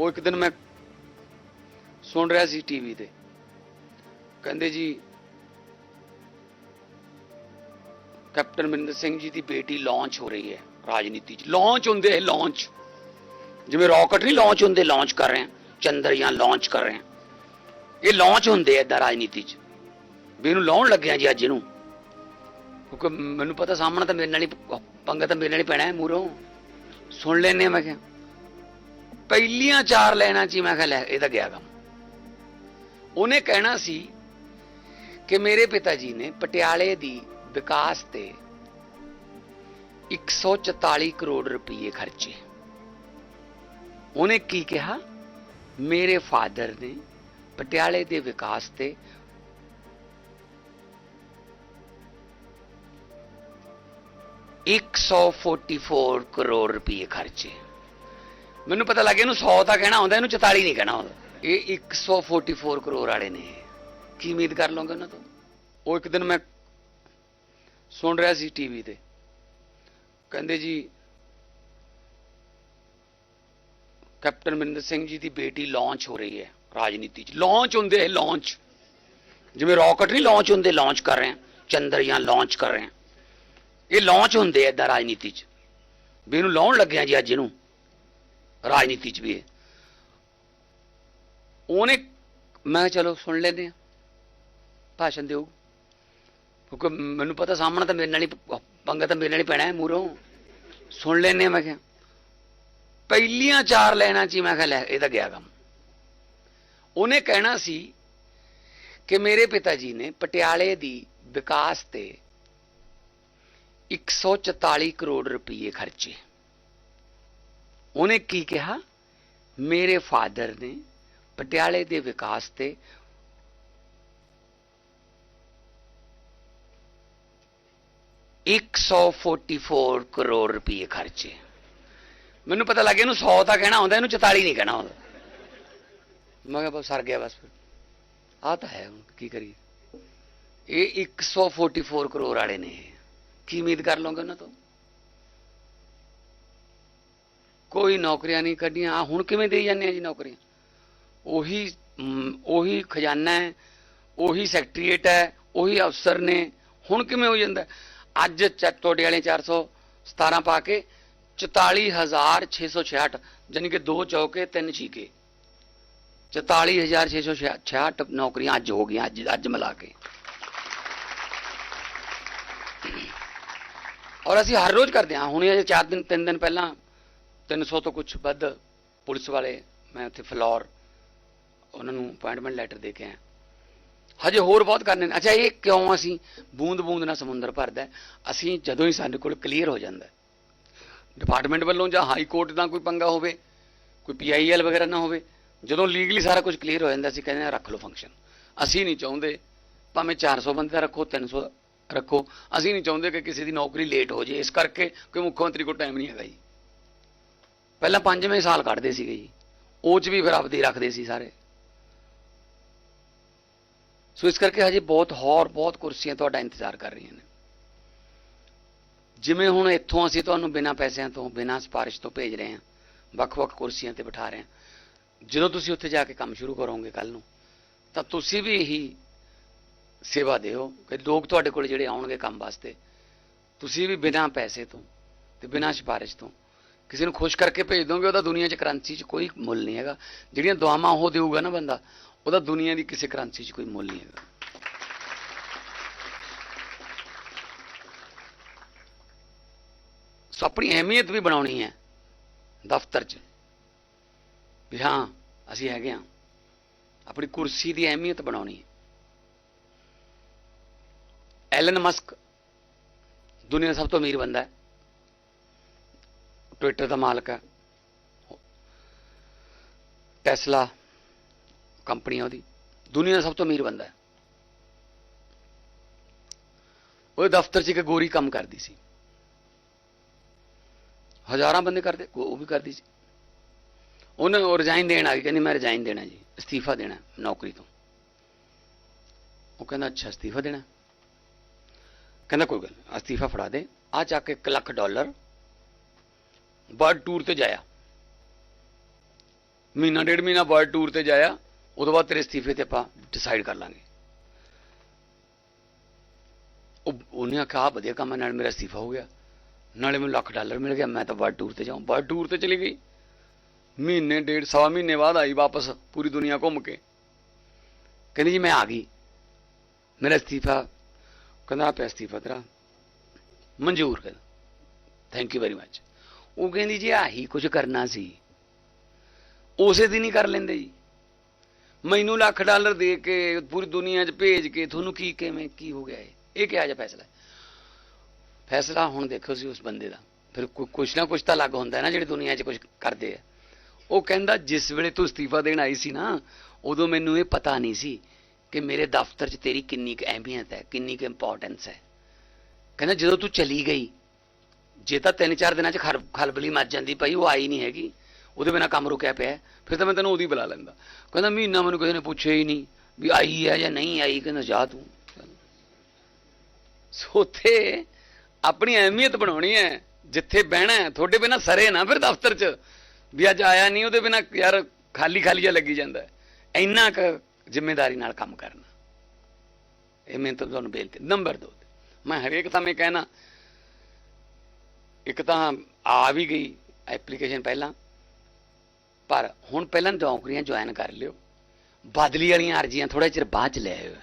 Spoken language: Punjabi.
ਉਹ ਇੱਕ ਦਿਨ ਮੈਂ ਸੁਣ ਰਿਹਾ ਸੀ ਟੀਵੀ ਤੇ। ਕਹਿੰਦੇ ਜੀ, ਕੈਪਟਨ ਅਮਰਿੰਦਰ ਸਿੰਘ ਜੀ ਦੀ ਬੇਟੀ ਲਾਂਚ ਹੋ ਰਹੀ ਹੈ, ਰਾਜਨੀਤੀ 'ਚ। ਲਾਂਚ ਹੁੰਦੇ ਹੈ ਲਾਂਚ ਜਿਵੇਂ ਰਾਕਟ ਨਹੀਂ ਲਾਂਚ ਹੁੰਦੇ ਲਾਂਚ ਕਰ ਰਹੇ ਹਾਂ। ਚੰਦਰਯਾਨ ਲਾਂਚ ਕਰ ਰਹੇ ਹਾਂ। ਇਹ ਲਾਂਚ ਹੁੰਦੇ ਐ ਇਦਾਂ ਰਾਜਨੀਤੀ 'ਚ। ਵੀ ਇਹਨੂੰ ਲਾਉਣ ਲੱਗਿਆ ਜੀ ਅੱਜ ਇਹਨੂੰ। ਕਿਉਂਕਿ ਮੈਨੂੰ ਪਤਾ ਸਾਹਮਣਾ ਤਾਂ ਮੇਰੇ ਨਾਲ ਹੀ ਪ- ਪੰਗਾ ਤਾਂ ਮੇਰੇ ਨਾਲ ਹੀ ਪੈਣਾ ਹੈ ਮੂਰੋਂ ਸੁਣ ਲੈਨੇ ਮੈਂ ਕਿਹਾ। ਪਹਿਲੀਆਂ ਚਾਰ ਲੈਣਾ ਚ ਹੀ ਮੈਂ ਕਿਹਾ ਲੈ, ਇਹ ਤਾਂ ਗਿਆ ਕੰਮ। ਉਹਨੇ ਕਹਿਣਾ ਸੀ ਕਿ ਮੇਰੇ ਪਿਤਾ ਜੀ ਨੇ ਪਟਿਆਲੇ ਦੀ ਵਿਕਾਸ ਤੇ 144 ਕਰੋੜ ਰੁਪਏ ਖਰਚੇ। ਉਹਨੇ ਕੀ ਕਿਹਾ? ਮੇਰੇ ਫਾਦਰ ਨੇ ਪਟਿਆਲੇ ਦੇ ਵਿਕਾਸ ਤੇ ਇੱਕ ਸੌ 144 ਕਰੋੜ ਰੁਪਏ ਖਰਚੇ। ਮੈਨੂੰ ਪਤਾ ਲੱਗ ਗਿਆ ਇਹਨੂੰ 100 ਤਾਂ ਕਹਿਣਾ ਹੁੰਦਾ ਇਹਨੂੰ 44 ਨਹੀਂ ਕਹਿਣਾ ਹੁੰਦਾ ਇਹ 144 ਕਰੋੜ ਵਾਲੇ ਨੇ। ਕੀ ਉਮੀਦ ਕਰ ਲਓਗੇ ਉਹਨਾਂ ਤੋਂ? ਉਹ ਇੱਕ ਦਿਨ ਮੈਂ ਸੁਣ ਰਿਹਾ ਸੀ ਟੀਵੀ ਤੇ। ਕਹਿੰਦੇ ਜੀ, ਕੈਪਟਨ ਅਮਰਿੰਦਰ ਸਿੰਘ ਜੀ ਦੀ ਬੇਟੀ ਲਾਂਚ ਹੋ ਰਹੀ ਹੈ ਰਾਜਨੀਤੀ 'ਚ। ਲਾਂਚ ਹੁੰਦੇ ਹੈ ਲਾਂਚ। ਜਿਵੇਂ ਰਾਕਟ ਨਹੀਂ, ਲਾਂਚ ਹੁੰਦੇ, ਲਾਂਚ ਕਰ ਰਹੇ ਹਾਂ ਚੰਦਰਯਾਨ ਲਾਂਚ ਕਰ ਰਹੇ ਹਾਂ ਇਹ ਲਾਂਚ ਹੁੰਦੇ ਐ ਇਦਾਂ ਰਾਜਨੀਤੀ 'ਚ। ਵੀ ਇਹਨੂੰ ਲਾਉਣ ਲੱਗਿਆ ਜੀ ਅੱਜ ਇਹਨੂੰ। ਰਾਜਨੀਤੀ 'ਚ ਵੀ ਇਹ ਉਹਨੇ, ਮੈਂ ਕਿਹਾ ਚਲੋ ਸੁਣ ਲੈਂਦੇ ਆ ਭਾਸ਼ਣ ਦਿਓ। ਕਿਉਂਕਿ ਮੈਨੂੰ ਪਤਾ ਸਾਹਮਣਾ ਤਾਂ ਮੇਰੇ ਨਾਲ ਹੀ ਪ- ਪੰਗਾ ਤਾਂ ਮੇਰੇ ਨਾਲ ਹੀ ਪੈਣਾ ਹੈ ਮੂਰੋਂ ਸੁਣ ਲੈਂਦੇ ਆ ਮੈਂ ਕਿਹਾ। ਪਹਿਲੀਆਂ ਚਾਰ ਲੈਣਾ ਚ ਹੀ ਮੈਂ ਕਿਹਾ ਲੈ ਇਹ ਤਾਂ ਗਿਆ ਕੰਮ। ਉਹਨੇ ਕਹਿਣਾ ਸੀ ਕਿ ਮੇਰੇ ਪਿਤਾ ਜੀ ਨੇ ਪਟਿਆਲੇ ਦੀ ਵਿਕਾਸ ਤੇ 144 ਕਰੋੜ ਰੁਪਏ ਖਰਚੇ। ਉਹਨੇ ਕੀ ਕਿਹਾ? ਮੇਰੇ ਫਾਦਰ ਨੇ ਪਟਿਆਲੇ ਦੇ ਵਿਕਾਸ ਤੇ ਇੱਕ ਸੌ 144 ਕਰੋੜ ਰੁਪਏ ਖਰਚੇ। ਮੈਨੂੰ ਪਤਾ ਲੱਗਿਆ ਇਹਨੂੰ 100 ਤਾਂ ਕਹਿਣਾ ਹੁੰਦਾ, ਇਹਨੂੰ 44 ਨਹੀਂ ਕਹਿਣਾ ਹੁੰਦਾ। ਮੈਂ ਕਿਹਾ ਬਸ ਸਰ ਗਿਆ ਬਸ ਫਿਰ। ਆ ਤਾਂ ਹੈ ਹੁਣ, ਕੀ ਕਰੀਏ? ਇਹ 144 ਕਰੋੜ ਵਾਲੇ ਨੇ ਕੀ ਉਮੀਦ ਕਰ ਲਓਗੇ ਉਹਨਾਂ ਤੋਂ? ਕੋਈ ਨੌਕਰੀਆਂ ਨਹੀਂ ਕੱਢੀਆਂ। ਆ ਹੁਣ ਕਿਵੇਂ ਦੇਈ ਜਾਂਦੇ ਆ ਜੀ ਨੌਕਰੀਆਂ? ਉਹੀ ਉਹੀ ਖਜ਼ਾਨਾ ਹੈ, ਉਹੀ ਸੈਕਟਰੀਏਟ ਹੈ, ਉਹੀ ਅਫਸਰ ਨੇ। ਹੁਣ ਕਿਵੇਂ ਹੋ ਜਾਂਦਾ? ਅੱਜ ਚ- ਤੁਹਾਡੇ ਵਾਲੇ 417 ਪਾ ਕੇ 44666 ਯਾਨੀ ਕਿ ਦੋ ਚੌਕੇ, ਤਿੰਨ ਛੀਕੇ। 44666 ਨੌਕਰੀਆਂ ਅੱਜ ਹੋ ਗਈਆਂ, ਅੱਜ ਅੱਜ ਮਿਲਾ ਕੇ। ਔਰ ਅਸੀਂ ਹਰ ਰੋਜ਼ ਕਰਦੇ ਹਾਂ। ਹੁਣੇ ਅਜੇ ਚਾਰ ਦਿਨ, ਤਿੰਨ ਦਿਨ ਪਹਿਲਾਂ 300 ਤੋਂ ਕੁਝ ਵੱਧ ਪੁਲਿਸ ਵਾਲੇ ਮੈਂ ਉੱਥੇ ਫਲੋਰ ਉਹਨਾਂ ਨੂੰ ਅਪਾਇੰਟਮੈਂਟ ਲੈਟਰ ਦੇ ਕੇ ਆਇਆ। ਹਜੇ ਹੋਰ ਬਹੁਤ ਕਰਨੇ ਨੇ। ਅੱਛਾ, ਇਹ ਕਿਉਂ ਅਸੀਂ ਬੂੰਦ ਬੂੰਦ ਨਾਲ ਸਮੁੰਦਰ ਭਰਦਾ ਅਸੀਂ ਜਦੋਂ ਹੀ ਸਾਡੇ ਕੋਲ ਕਲੀਅਰ ਹੋ ਜਾਂਦਾ ਡਿਪਾਰਟਮੈਂਟ ਵੱਲੋਂ ਜਾਂ ਹਾਈ ਕੋਰਟ ਦਾ ਕੋਈ ਪੰਗਾ ਹੋਵੇ, ਕੋਈ ਪੀਆਈਐਲ ਵਗੈਰਾ ਨਾ ਹੋਵੇ, ਜਦੋਂ ਲੀਗਲੀ ਸਾਰਾ ਕੁਝ ਕਲੀਅਰ ਹੋ ਜਾਂਦਾ, ਅਸੀਂ ਕਹਿੰਦੇ ਹਾਂ ਰੱਖ ਲਓ ਫੰਕਸ਼ਨ ਅਸੀਂ ਨਹੀਂ ਚਾਹੁੰਦੇ ਭਾਵੇਂ 400 ਬੰਦੇ ਦਾ ਰੱਖੋ 300 ਰੱਖੋ। ਅਸੀਂ ਨਹੀਂ ਚਾਹੁੰਦੇ ਕਿ ਕਿਸੇ ਦੀ ਨੌਕਰੀ ਲੇਟ ਹੋ ਜੇ ਇਸ ਕਰਕੇ ਕੋਈ ਮੁੱਖ ਮੰਤਰੀ ਕੋਲ ਟਾਈਮ ਨਹੀਂ ਹੈਗਾ ਜੀ। ਪਹਿਲਾਂ ਪੰਜਵੇਂ ਸਾਲ ਕੱਢਦੇ ਸੀਗੇ ਜੀ। ਉਹ ਚ ਵੀ ਫਿਰ ਆਪਦੇ ਰੱਖਦੇ ਸੀ ਸਾਰੇ। ਸੋ ਇਸ ਕਰਕੇ ਹਜੇ ਬਹੁਤ ਹੋਰ, ਬਹੁਤ ਕੁਰਸੀਆਂ ਤੁਹਾਡਾ ਇੰਤਜ਼ਾਰ ਕਰ ਰਹੀਆਂ ਨੇ। ਜਿਵੇਂ ਹੁਣ ਇੱਥੋਂ ਅਸੀਂ ਤੁਹਾਨੂੰ ਬਿਨਾਂ ਪੈਸਿਆਂ ਤੋਂ, ਬਿਨਾਂ ਸਿਫਾਰਿਸ਼ ਤੋਂ ਭੇਜ ਰਹੇ ਹਾਂ, ਵੱਖ-ਵੱਖ ਕੁਰਸੀਆਂ ਤੇ ਬਿਠਾ ਰਹੇ ਹਾਂ। ਜਦੋਂ ਤੁਸੀਂ ਉੱਥੇ ਜਾ ਕੇ ਕੰਮ ਸ਼ੁਰੂ ਕਰੋਗੇ ਕੱਲ ਨੂੰ, ਤਾਂ ਤੁਸੀਂ ਵੀ ਇਹੀ ਸੇਵਾ ਦਿਓ ਕਿ ਲੋਕ ਤੁਹਾਡੇ ਕੋਲ ਜਿਹੜੇ ਆਉਣਗੇ ਕੰਮ ਵਾਸਤੇ, ਤੁਸੀਂ ਵੀ ਬਿਨਾਂ ਪੈਸੇ ਤੋਂ ਤੇ ਬਿਨਾਂ ਸਿਫਾਰਿਸ਼ ਤੋਂ ਕਿਸੇ ਨੂੰ ਖੁਸ਼ ਕਰਕੇ ਭੇਜ ਦੋਗੇ, ਉਹਦਾ ਦੁਨੀਆ 'ਚ ਕਰੰਸੀ 'ਚ ਕੋਈ ਮੁੱਲ ਨਹੀਂ ਹੈਗਾ। ਜਿਹੜੀਆਂ ਦੁਆਵਾਂ ਉਹ ਦੇਊਗਾ ਨਾ ਬੰਦਾ, ਉਹਦਾ ਦੁਨੀਆ ਦੀ ਕਿਸੇ ਕਰੰਸੀ 'ਚ ਕੋਈ ਮੁੱਲ ਨਹੀਂ ਹੈਗਾ। ਸੋ ਆਪਣੀ ਅਹਿਮੀਅਤ ਵੀ ਬਣਾਉਣੀ ਹੈ ਦਫ਼ਤਰ 'ਚ। ਵੀ ਹਾਂ, ਅਸੀਂ ਹੈਗੇ ਹਾਂ। ਆਪਣੀ ਕੁਰਸੀ ਦੀ ਅਹਿਮੀਅਤ ਬਣਾਉਣੀ ਹੈ। ਐਲਨ ਮਸਕ ਦੁਨੀਆ ਦਾ ਸਭ ਤੋਂ ਅਮੀਰ ਬੰਦਾ ਹੈ। ਟਵਿੱਟਰ ਦਾ ਮਾਲਕ ਹੈ। ਟੈਸਲਾ ਕੰਪਨੀ ਆ ਉਹਦੀ। ਦੁਨੀਆ ਦਾ ਸਭ ਤੋਂ ਅਮੀਰ ਬੰਦਾ ਹੈ। ਉਹ ਦਫ਼ਤਰ 'ਚ ਇੱਕ ਗੋਰੀ ਕੰਮ ਕਰਦੀ ਸੀ। ਹਜ਼ਾਰਾਂ ਬੰਦੇ ਕਰਦੇ, ਉਹ ਵੀ ਕਰਦੀ ਸੀ। ਉਹਨੇ ਉਹ ਰਿਜ਼ਾਈਨ ਦੇਣ ਆ ਗਈ, ਕਹਿੰਦੀ ਮੈਂ ਰਿਜ਼ਾਈਨ ਦੇਣਾ ਜੀ, ਅਸਤੀਫਾ ਦੇਣਾ ਨੌਕਰੀ ਤੋਂ। ਉਹ ਕਹਿੰਦਾ, ਅੱਛਾ, ਅਸਤੀਫਾ ਦੇਣਾ। ਕਹਿੰਦਾ, ਕੋਈ ਗੱਲ ਅਸਤੀਫਾ ਫੜਾ ਦੇ। ਆ ਚੱਕ ਕੇ 1 ਲੱਖ ਡਾਲਰ ਵਰਲਡ ਟੂਰ ਤੇ ਜਾਇਆ। ਮਹੀਨਾ, ਡੇਢ ਮਹੀਨਾ ਵਰਲਡ ਟੂਰ ਤੇ ਜਾਇਆ, ਉਦੋਂ ਬਾਅਦ ਤੇਰੇ ਅਸਤੀਫੇ ਤੇ ਆਪਾਂ ਡਿਸਾਈਡ ਕਰ ਲਾਂਗੇ। ਉਹ, ਉਹਨੇ ਆਖਿਆ, ਆਹ ਵਧੀਆ ਕੰਮ ਹੈ, ਨਾਲ ਮੇਰਾ ਅਸਤੀਫਾ ਹੋ ਗਿਆ। ਨਾਲੇ ਮੈਨੂੰ ਲੱਖ ਡਾਲਰ ਮਿਲ ਗਿਆ, ਮੈਂ ਤਾਂ ਵਰਲਡ ਟੂਰ ਤੇ ਜਾਉਂ ਵਰਲਡ ਟੂਰ ਤੇ ਚਲੀ ਗਈ। ਮਹੀਨੇ, ਡੇਢ, ਸਵਾ ਮਹੀਨੇ ਬਾਅਦ ਆਈ ਵਾਪਸ, ਪੂਰੀ ਦੁਨੀਆ ਘੁੰਮ ਕੇ। ਕਹਿੰਦੀ ਜੀ, ਮੈਂ ਆ ਗਈ। ਮੇਰਾ ਅਸਤੀਫਾ, ਕਹਿੰਦਾ ਆਹ ਅਸਤੀਫਾ ਤੇਰਾ। ਮਨਜ਼ੂਰ ਕਰ। ਥੈਂਕ ਯੂ ਵੈਰੀ ਮੱਚ ਉਹ ਕਹਿੰਦੀ ਜੀ ਆਹੀ ਕੁਝ ਕਰਨਾ ਸੀ। ਉਸੇ ਦਿਨ ਹੀ ਕਰ ਲੈਂਦੇ ਜੀ। ਮੈਨੂੰ ਲੱਖ ਡਾਲਰ ਦੇ ਕੇ ਪੂਰੀ ਦੁਨੀਆ 'ਚ ਭੇਜ ਕੇ ਤੁਹਾਨੂੰ ਕੀ ਕਿਵੇਂ ਕੀ ਹੋ ਗਿਆ ਇਹ? ਇਹ ਕਿਹਾ ਜਾ ਫੈਸਲਾ। ਫੈਸਲਾ ਹੁਣ ਦੇਖੋ ਸੀ ਉਸ ਬੰਦੇ ਦਾ। ਫਿਰ ਕੁਛ ਨਾ ਕੁਛ ਤਾਂ ਲੱਗ ਹੁੰਦਾ ਨਾ ਜਿਹੜੇ ਦੁਨੀਆ 'ਚ ਕੁਝ ਕਰਦੇ ਆ। ਉਹ ਕਹਿੰਦਾ ਜਿਸ ਵੇਲੇ ਤੂੰ ਅਸਤੀਫਾ ਦੇਣ ਆਈ ਸੀ ਨਾ, ਉਦੋਂ ਮੈਨੂੰ ਇਹ ਪਤਾ ਨਹੀਂ ਸੀ ਕਿ ਮੇਰੇ ਦਫ਼ਤਰ 'ਚ ਤੇਰੀ ਕਿੰਨੀ ਕੁ ਅਹਿਮੀਅਤ ਹੈ, ਕਿੰਨੀ ਕੁ ਇੰਪੋਰਟੈਂਸ ਹੈ। ਕਹਿੰਦਾ ਜਦੋਂ ਤੂੰ ਚਲੀ ਗਈ ਜੇ ਤਾਂ ਤਿੰਨ ਚਾਰ ਦਿਨਾਂ 'ਚ ਖਰ- ਖਲਬਲੀ ਮੱਚ ਜਾਂਦੀ ਪਈ, ਉਹ ਆਈ ਨਹੀਂ ਹੈਗੀ। ਉਹਦੇ ਬਿਨਾ ਕੰਮ ਰੁਕਿਆ ਪਿਆ ਫਿਰ ਤਾਂ ਮੈਂ ਤੈਨੂੰ ਉਹਦੀ ਬੁਲਾ ਲੈਂਦਾ। ਕਹਿੰਦਾ, ਮਹੀਨਾ ਮੈਨੂੰ ਕਿਸੇ ਨੇ ਪੁੱਛਿਆ ਹੀ ਨਹੀਂ ਵੀ ਆਈ ਹੈ ਜਾਂ ਨਹੀਂ ਆਈ। ਕਹਿੰਦਾ, ਜਾ ਤੂੰ। ਸੋਥੇ, ਆਪਣੀ ਅਹਿਮੀਅਤ ਬਣਾਉਣੀ ਹੈ। ਜਿੱਥੇ ਬਹਿਣਾ ਹੈ, ਤੁਹਾਡੇ ਬਿਨਾ ਸਰੇ ਨਾ ਫਿਰ ਦਫ਼ਤਰ 'ਚ। ਵੀ ਅੱਜ ਆਇਆ ਨਹੀਂ, ਉਹਦੇ ਬਿਨਾ ਯਾਰ ਖਾਲੀ ਖਾਲੀ ਜਿਹਾ ਲੱਗੀ ਜਾਂਦਾ ਇੰਨਾ ਕੁ ਜ਼ਿੰਮੇਵਾਰੀ ਨਾਲ ਕੰਮ ਕਰਨਾ। ਇਹ ਮੈਂ ਤੁਹਾਨੂੰ ਬੇਨਤੀ ਨੰਬਰ 2 ਮੈਂ ਹਰੇਕ ਸਮੇਂ ਕਹਿਣਾ ਇੱਕ ਤਾਂ ਆ ਵੀ ਗਈ ਐਪਲੀਕੇਸ਼ਨ ਪਹਿਲਾਂ, ਪਰ ਹੁਣ ਪਹਿਲਾਂ ਨੌਕਰੀਆਂ ਜੁਆਇਨ ਕਰ ਲਿਓ। ਬਦਲੀ ਵਾਲੀਆਂ ਅਰਜ਼ੀਆਂ ਥੋੜਾ ਚਿਰ ਬਾਅਦ ਚ ਲੈ ਆਇਓ।